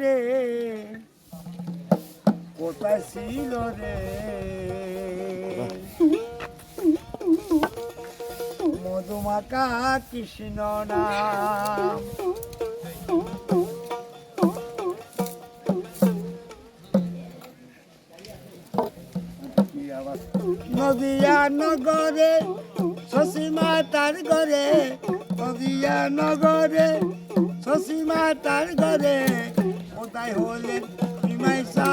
রে কোথায় ছিল রে? মধুমাকা কৃষ্ণ নাম। নদিয়া নগরে শশী মাতার ঘরে, নদিয়া নগরে শশী মাতার ঘরে। কোথায় হলেন হিমাইসা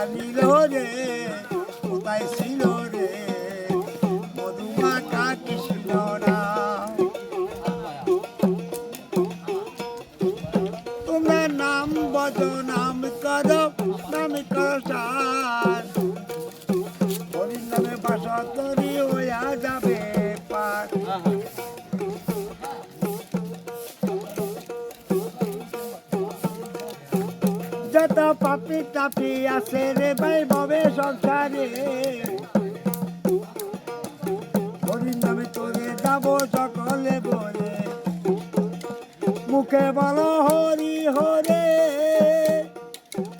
আনিল রে কোথায় ছিল রে? মধুমাকা কৃষ্ণ রাম তোমরা নাম বজ, নাম করো নাম কর হরির নামে বাসা তরি হইয়া যাবে পার। যত পাপি তাপি আছে রে ভাই, ভবে সংসারে। হরির নামে তোরে যাব সকলে বলে। মুখে বলো, হরি হরে।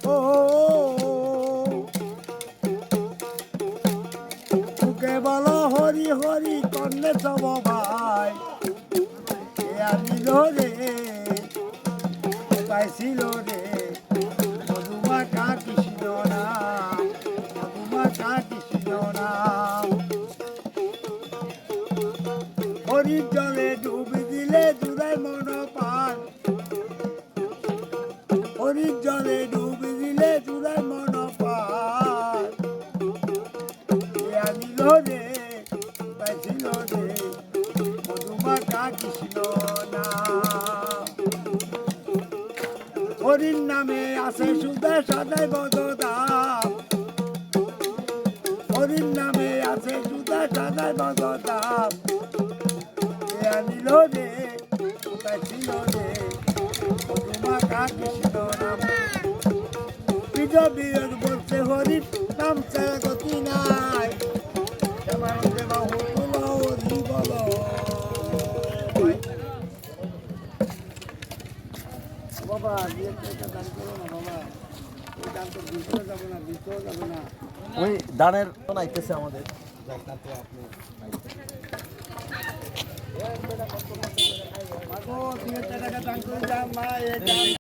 ও, মুখে বলো, হরি হরি, কন্যে সব ভাই। আমি রে? পাইছিল রে? হরির জলে ডুব দিলে দূরে মন পান হরির জলে ডুব দিলে দূরে মন পান আনিল রে পাইছিল রে মধুমাকা কৃষ্ণ নাম হরির নামে আছে সুদে সদাই বদদাম হরির নামে আছে সুদে সদাই বদদাম আনিল রে পাইছিল রে মধুমাকা কৃষ্ণ নাম বিজয় বিয়োগ বলছে, হরি ওই দানের নাইতেছে আমাদের। মাগো Kita sudah.